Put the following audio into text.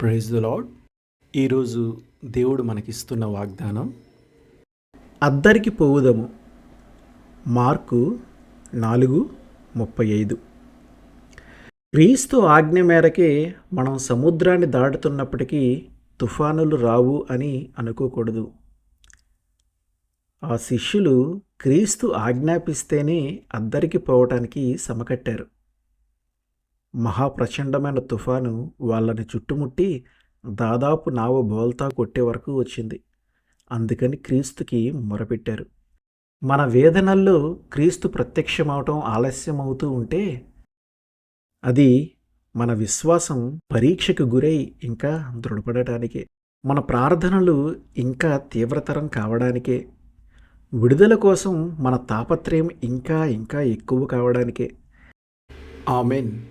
Praise the lord ఈరోజు దేవుడు మనకిస్తున్న వాగ్దానం అద్దరికి పోవుదము. మార్కు నాలుగు ముప్పై ఐదు. క్రీస్తు ఆజ్ఞ మేరకే మనం సముద్రాన్ని దాటుతున్నప్పటికీ తుఫానులు రావు అని అనుకోకూడదు. ఆ శిష్యులు క్రీస్తు ఆజ్ఞాపిస్తేనే అద్దరికి పోవటానికి సమకట్టారు. మహాప్రచండమైన తుఫాను వాళ్ళని చుట్టుముట్టి దాదాపు నావ బోల్తా కొట్టే వరకు వచ్చింది. అందుకని క్రీస్తుకి మొరపెట్టారు. మన వేదనల్లో క్రీస్తు ప్రత్యక్షమవటం ఆలస్యమవుతూ ఉంటే అది మన విశ్వాసం పరీక్షకు గురై ఇంకా దృఢపడటానికే. మన ప్రార్థనలు ఇంకా తీవ్రతరం కావడానికే. విడుదల కోసం మన తాపత్రయం ఇంకా ఇంకా ఎక్కువ కావడానికే. ఆమెన్.